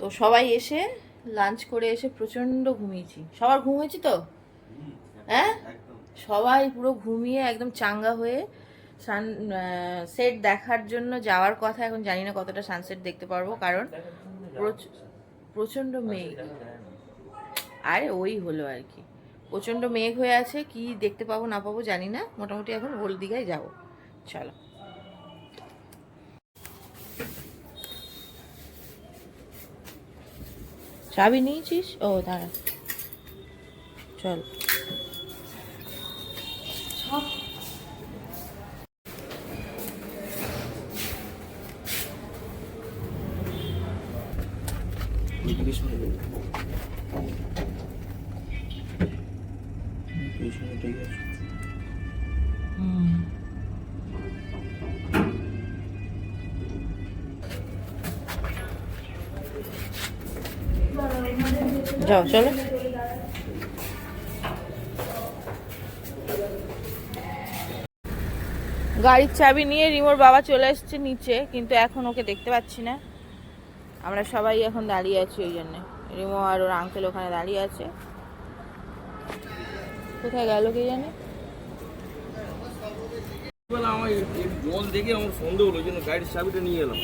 তো সবাই এসে লাঞ্চ করে এসে প্রচণ্ড ঘুমিয়েছি। সবার ঘুম তো? হ্যাঁ? সবাই পুরো ঘুমিয়ে একদম চাঙ্গা হয়ে সান সেট দেখার জন্য যাওয়ার কথা এখন জানি না কতটা সানসেট দেখতে পারব, কারণ প্রচ- প্রচণ্ড মেঘ। আরে ওই হলো আর কি। প্রচণ্ড মেঘ হয়ে আছে, কি দেখতে পাবো না পাবো জানি না। মোটামুটি এখন ওল্ড দীঘায় যাব। চলো। চাবি নিয়েছিস? ও দাঁড়া। চল। যাও চলো। গাড়ির চাবি নিয়ে রিমোর বাবা চলে এসছে নিচে কিন্তু এখন ওকে দেখতে পাচ্ছি না। আমরা সবাই এখন দাঁড়িয়ে আছি ওই জন্য। রিমো আর ওর আঙ্কেল ওখানে দাঁড়িয়ে আছে। কোথায় গেল কে জানে? বেলা আমার জল দেখে আমার সন্দেহ হলো ওই জন্য গাড়ির চাবিটা নিয়ে এলাম।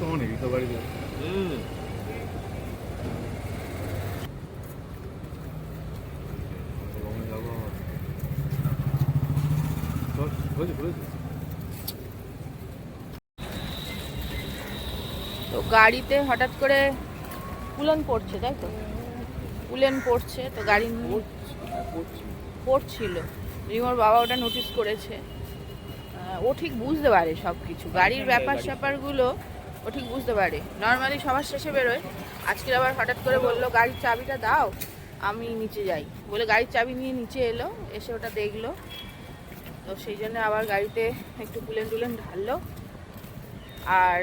তো অনেক তো বাড়িতে। তো গাড়িতে হঠাৎ করে উলেন পড়ছে তাই তো? উলেন পড়ছে তো গাড়ি পড়ছিল। রিমোর বাবা ওটা নোটিস করেছে। ও ঠিক বুঝতে পারে সব কিছু গাড়ির ব্যাপার। স্যাপারগুলো ও ঠিক বুঝতে পারে। নর্মালি সবার শেষে বেরোয়। আজকে আবার হঠাৎ করে বলল, গাড়ির চাবিটা দাও, আমি নিচে যাই। বলে গাড়ির চাবি নিয়ে নিচে এলো, এসে ওটা দেখল। তো সেই জন্য আবার গাড়িতে একটু পুলেন টুলেন ঢাললো। আর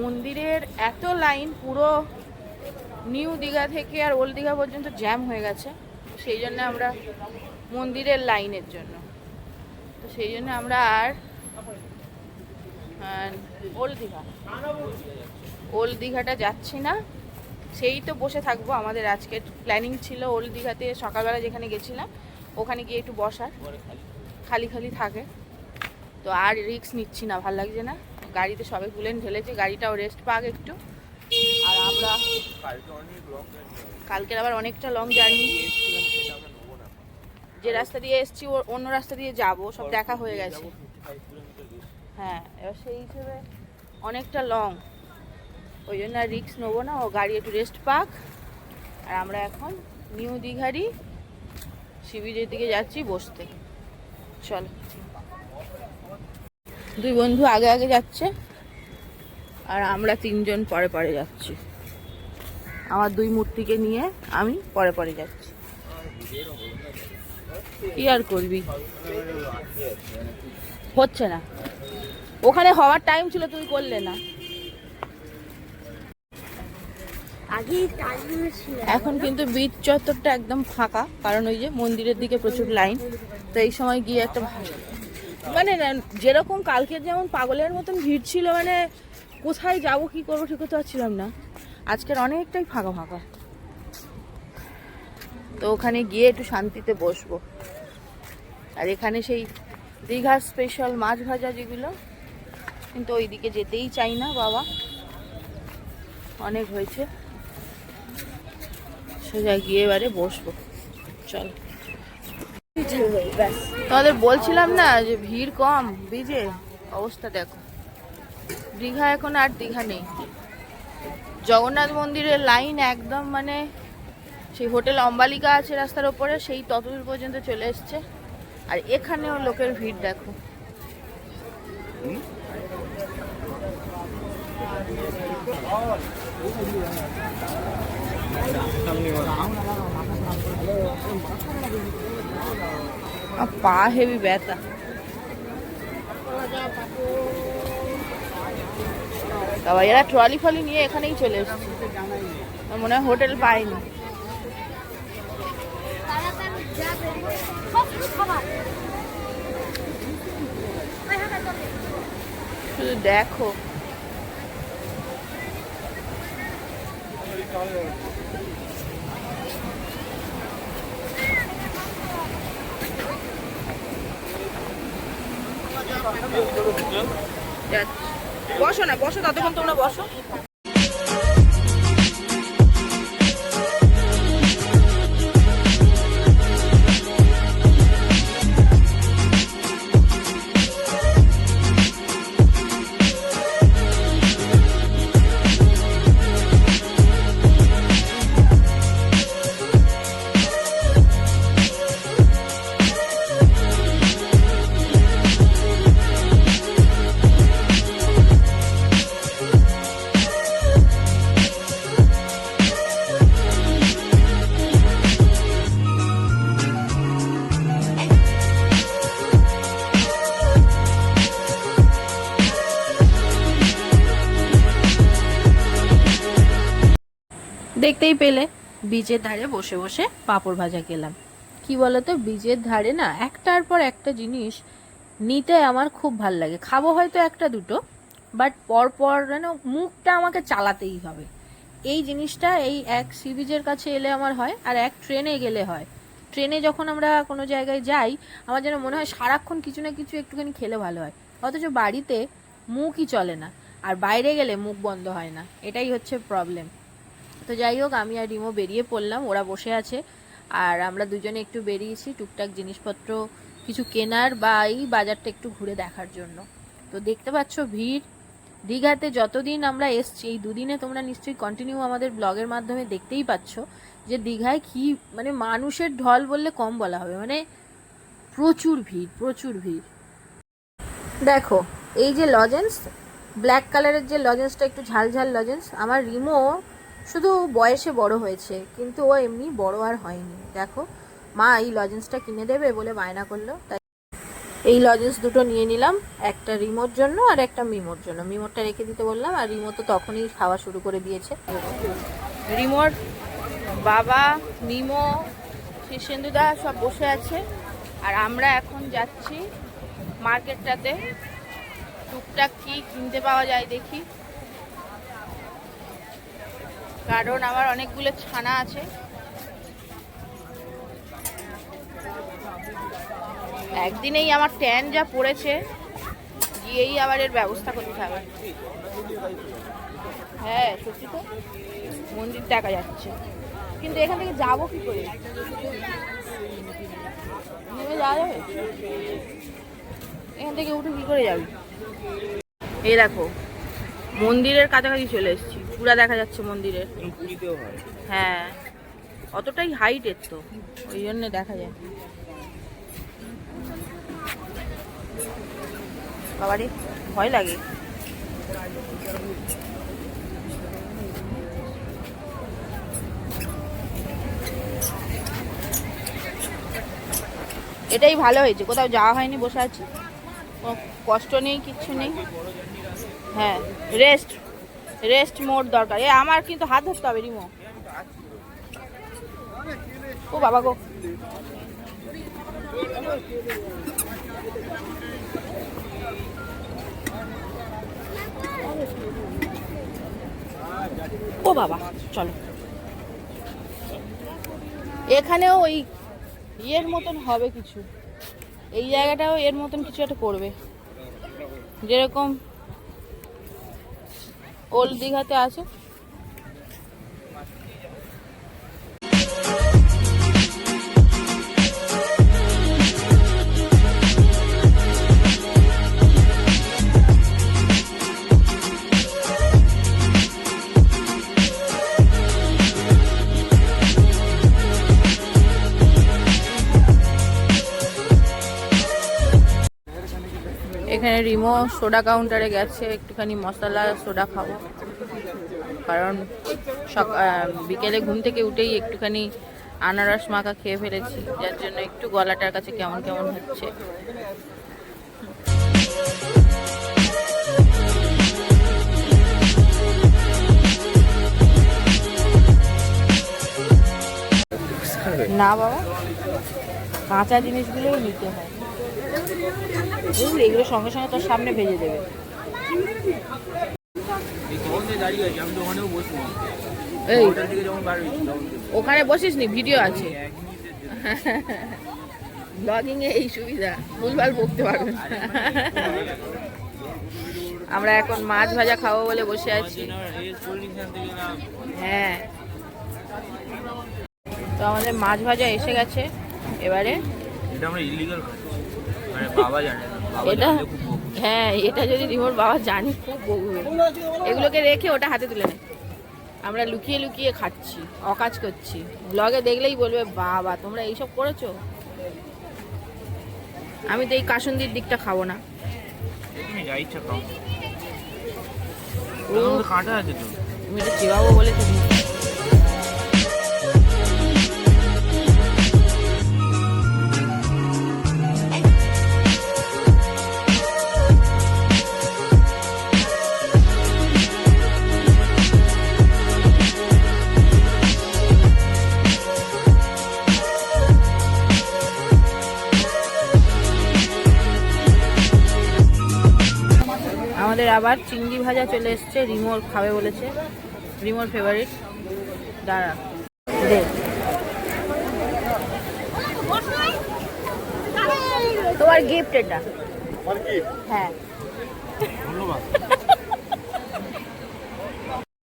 মন্দিরের এত লাইন পুরো নিউ দীঘা থেকে আর ওল্ড দীঘা পর্যন্ত জ্যাম হয়ে গেছে। সেই জন্য আমরা মন্দিরের লাইনের জন্য। তো সেই জন্য আমরা আর ওল্ড দীঘা। ওল্ড দীঘাটা যাচ্ছি না। সেই তো বসে থাকব। আমাদের আজকের প্ল্যানিং ছিল ওল্ড দীঘাতে সকালবেলা যেখানে গেছিলাম, ওখানে গিয়ে একটু বসার। খালি খালি থাকে। তো আর রিস্ক নিচ্ছি না, ভালো লাগছে না। গাড়িতে সবে কুলেন ঢেলেছে, গাড়িটাও রেস্ট পাক একটু। আর আমরা কালকে কালকের আবার অনেকটা লং জার্নি যে রাস্তা দিয়ে এসছি অন্য রাস্তা দিয়ে যাব, সব দেখা হয়ে গেছে। হ্যাঁ এবার সেই হিসেবে অনেকটা লং ওই জন্য আর রিক্স নেব না, ও গাড়ি একটু রেস্ট পাক। আর আমরা এখন নিউ দীঘারি শিবিরের দিকে যাচ্ছি বসতে। চলো। দুই বন্ধু আগে আগে যাচ্ছে, আর আমরা তিনজন পরে পরে যাচ্ছি। আমার দুই মূর্তিকে নিয়ে আমি পরে পরে যাচ্ছি। কি আর করবি? হচ্ছে না। ওখানে হওয়ার টাইম ছিল তুই করলে না। এখন কিন্তু বিচ চত্বরটা একদম ফাঁকা কারণ ওই যে মন্দিরের দিকে প্রচুর লাইন তো এই সময় গিয়ে একটা মানে যেরকম কালকের যেমন পাগলের মতন ভিড় ছিল মানে কোথায় যাব কি করব ঠিক করতে পারছিলাম না। আজকের অনেকটাই ফাঁকা ফাঁকা। তো ওখানে গিয়ে একটু শান্তিতে বসবো। আর এখানে সেই দীঘার স্পেশাল মাছ ভাজা যেগুলো কিন্তু ওইদিকে যেতেই চাই না বাবা। অনেক হয়েছে। সোজা গিয়ে এবারে বসবো। চল। তোমাদের বলছিলাম না যে ভিড় কম বিজে অবস্থা দেখো। দীঘা এখন আর দীঘা নেই। জগন্নাথ মন্দিরের লাইন একদম মানে সেই হোটেল অম্বালিকা আছে রাস্তার ওপরে, সেই ততদূর পর্যন্ত চলে এসছে। আর এখানেও লোকের ভিড় দেখো। পা হেভি ব্যথা বাবা এরা ট্রলি ফলি নিয়ে এখানেই চলে এসছে মনে হয় হোটেল তাড়াতাড়ি শুধু দেখো বসো না বসো ততক্ষণ তোমরা বসো। দেখতেই পেলে। বীজের ধারে বসে বসে পাঁপড় ভাজা খেলাম। কি বলতো, বীজের ধারে না একটার পর একটা জিনিস নিতে আমার খুব ভালো লাগে। খাব হয়তো একটা দুটো বাট পরপর যেন মুখটা আমাকে চালাতেই হবে। এই জিনিসটা এই এক সি বিচের কাছে এলে আমার হয়, আর এক ট্রেনে গেলে হয়। ট্রেনে যখন আমরা কোনো জায়গায় যাই, আমার যেন মনে হয় সারাক্ষণ কিছু না কিছু একটুখানি খেলে ভালো হয়। অথচ বাড়িতে মুখই চলে না, আর বাইরে গেলে মুখ বন্ধ হয় না। এটাই হচ্ছে প্রবলেম তো যাই হোক, আমি আর রিমো বেরিয়ে পড়লাম, ওরা বসে আছে। আর আমরা দুজনে একটু বেরিয়েছি টুকটাক জিনিসপত্র কিছু কেনার বা এই বাজারটা একটু ঘুরে দেখার জন্য। তো দেখতে পাচ্ছ ভিড়। দীঘাতে যতদিন আমরা এসছি, এই দুদিনে তোমরা নিশ্চয়ই কন্টিনিউ আমাদের ব্লগের মাধ্যমে দেখতেই পাচ্ছ যে দীঘায় কি মানে মানুষের ঢল বললে কম বলা হবে। মানে প্রচুর ভিড় প্রচুর ভিড়। দেখো, এই যে লজেন্স ব্ল্যাক কালারের যে লজেন্সটা একটু ঝালঝাল লজেন্স আমার রিমো শুধু বয়সে বড় হয়েছে, কিন্তু ও এমনি বড় আর হয়নি। দেখো, মা এই লজেন্সটা কিনে দেবে বলে বায়না করল, তাই এই লজেন্স দুটো নিয়ে নিলাম, একটা রিমোর জন্য আর একটা মিমোর জন্য। মিমোরটা রেখে দিতে বললাম, আর রিমো তো তখনই খাওয়া শুরু করে দিয়েছে। রিমোর বাবা, মিমো শীর্ষেন্দুদা সব বসে আছে, আর আমরা এখন যাচ্ছি মার্কেটটাতে। টুকটাক কি কিনতে পাওয়া যায় দেখি। কারণ আমার অনেকগুলো ছানা আছে। একদিনেই আমার ট্যান যা পড়েছে, গিয়েই আবার এর ব্যবস্থা করতে হবে। হ্যাঁ সত্যি তো? মন্দির দেখা যাচ্ছে। কিন্তু এখান থেকে যাব কি করে? নেমে যাওয়া যাবে? এখান থেকে উঠে কি করে যাবি? এই দেখো, মন্দিরের কাছাকাছি চলে এসেছি। পুরা দেখা যাচ্ছে মন্দিরের হ্যাঁ। অতটাই হাইটের তো ওই জন্য দেখা যায়। বাবারে ভয় লাগে। এটাই ভালো হয়েছে কোথাও যাওয়া হয়নি বসে আছি। কষ্ট নেই কিচ্ছু নেই। হ্যাঁ রেস্ট রেস্ট মোড দরকার। এ, আমার কিন্তু হাত ধরতে হবে, রিমো। ও বাবা গো। ও বাবা, চলো। এখানেও ওই ইয়ের মতন হবে কিছু। এই জায়গাটাও এর মতন কিছু একটা করবে। যেরকম ওল্ড দীঘাতে আছে। রিমো সোডা কাউন্টারে গেছে, একটুখানি মশলা সোডা খাব। কারণ সক বিকেলে ঘুম থেকে উঠেই একটুখানি আনারস মাখা খেয়ে ফেলেছি, যার জন্য একটু গলাটার কাছে কেমন কেমন হচ্ছে। না বাবা, কাঁচা জিনিসগুলোই নিতে হয়। বুঝলি এগুলো সঙ্গে সঙ্গে তোর সামনে ভেজে দেবে। এই ওখানে বসিস নি ভিডিও আছে। ব্লগিং এ এই সুবিধা ভুলভাল বকতে পারবেন না। আমরা এখন মাছ ভাজা খাব বলে বসে আছি। হ্যাঁ। তো আমাদের মাছ ভাজা এসে গেছে এবারে। এটা আমরা ইলিগাল মানে বাবা জানে এটা। হ্যাঁ এটা যদি রিমোর বাবা জানি খুব বকবে এগুলোকে রেখে ওটা হাতে তুলে নেয় আমরা লুকিয়ে লুকিয়ে খাচ্ছি অকাজ করছি। ব্লগে দেখলেই বলবে বাবা তোমরা এইসব করেছ? আমি তো এই কাসুন্দির দিকটা খাব না। কাঁটা আছে তো। তুমি এটা চেবাবো বলে তুমি আবার চিংড়ি ভাজা চলে এসছে রিমোর খাবে বলেছে। রিমোর ফেভারিট দাঁড়া। দে। তোমার গিফট এটা। হ্যাঁ।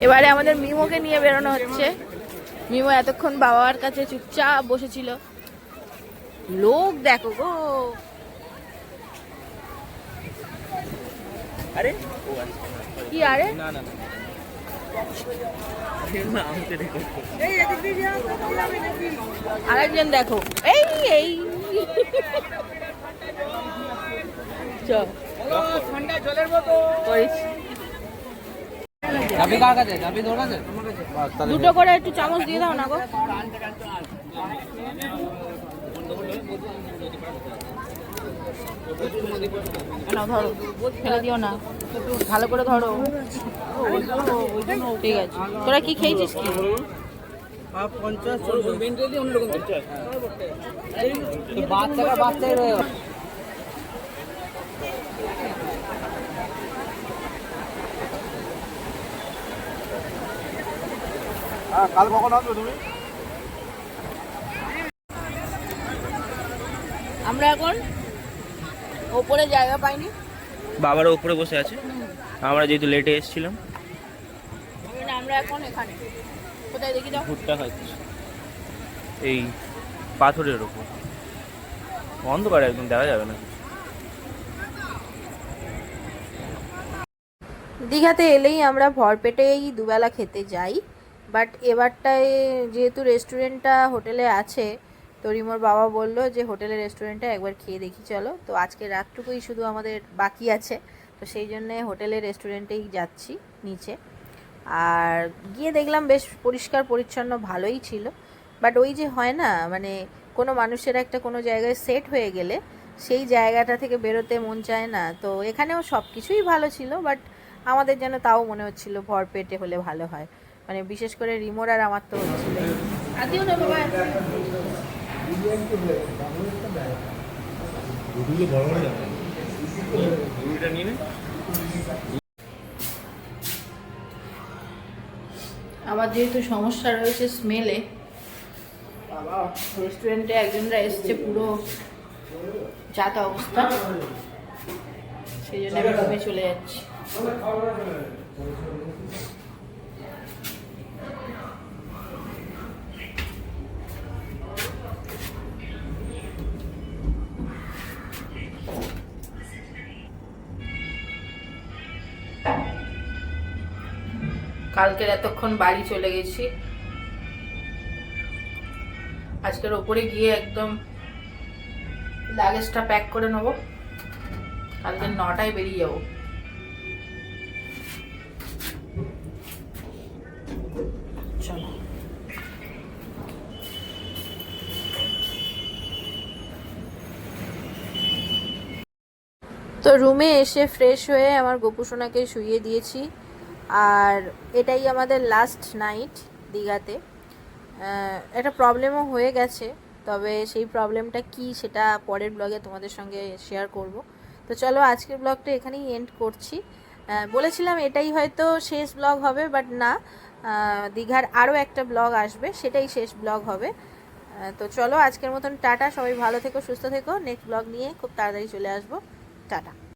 এবারে আমাদের মিমোকে নিয়ে বেরোনো হচ্ছে। মিমো এতক্ষণ বাবার কাছে চুপচাপ বসেছিল। লোক দেখো গো। আরে? ও কি আরে? না না না। আরেকজন দেখো। এই এই। ঠান্ডা জলের মতো দুটো করে একটু চামচ দিয়ে দাও না গো। না, ধরো, ফেলে দিও না। ভালো করে ধরো। ঠিক আছে। তোরা কি খেয়েছিস কি? বাচ্চারা বাচ্চাই কাল কখন আসবে তুমি আমরা এখন ওপরে জায়গা পাইনি? বাবারা উপরে বসে আছে। আমরা যেহেতু লেটে এসেছিলাম। আমরা এখন এখানে। কোথায় দেখি দাও ভুট্টা খাচ্ছি এই পাথরের ওপর। অন্ধকার একদম দেখা যাবে না দীঘাতে এলেই আমরা ভরপেটেই দুবেলা খেতে যাই। বাট এবারটায় যেহেতু রেস্টুরেন্টটা হোটেলে আছে তো রিমোর বাবা বলল যে হোটেলের রেস্টুরেন্টে একবার খেয়ে দেখি, চলো। তো আজকে রাতটুকুই শুধু আমাদের বাকি আছে। তো সেই জন্যে হোটেলের রেস্টুরেন্টেই যাচ্ছি নিচে। আর গিয়ে দেখলাম বেশ পরিষ্কার, পরিচ্ছন্ন, ভালোই ছিল। বাট ওই যে হয় না মানে কোনো মানুষের একটা কোনো জায়গায় সেট হয়ে গেলে সেই জায়গাটা থেকে বেরোতে মন চায় না। তো এখানেও সব কিছুই ভালো ছিল, বাট আমাদের যেন তাও মনে হচ্ছিল ভর পেটে হলে ভালো হয়। মানে বিশেষ করে রিমোর আর আমার তো হচ্ছিল। আবার যেহেতু সমস্যা রয়েছে স্মেলে রেস্টুরেন্টে একজনরা এসছে পুরো যাতা অবস্থা। সেই জন্য আমি রুমে চলে যাচ্ছি। কালকের এতক্ষণ বাড়ি চলে গেছি। আজকের ওপরে গিয়ে একদম লাগেজটা প্যাক করে নেব। কালকে নটায় বেরিয়ে যাব। তো রুমে এসে ফ্রেশ হয়ে আমার গোপুসোনাকে শুইয়ে দিয়েছি। আর এটাই আমাদের লাস্ট নাইট দীঘাতে। একটা প্রবলেমও হয়ে গেছে, তবে সেই প্রবলেমটা কি সেটা পরের ব্লগে তোমাদের সঙ্গে শেয়ার করব। তো চলো আজকের ব্লগটা এখানেই এন্ড করছি। বলেছিলাম এটাই হয়তো শেষ ব্লগ হবে বাট না দীঘার আরও একটা ব্লগ আসবে, সেটাই শেষ ব্লগ হবে। তো চলো আজকের মতন টাটা, সবাই ভালো থেকো, সুস্থ থেকো। নেক্সট ব্লগ নিয়ে খুব তাড়াতাড়ি চলে আসব। টাটা।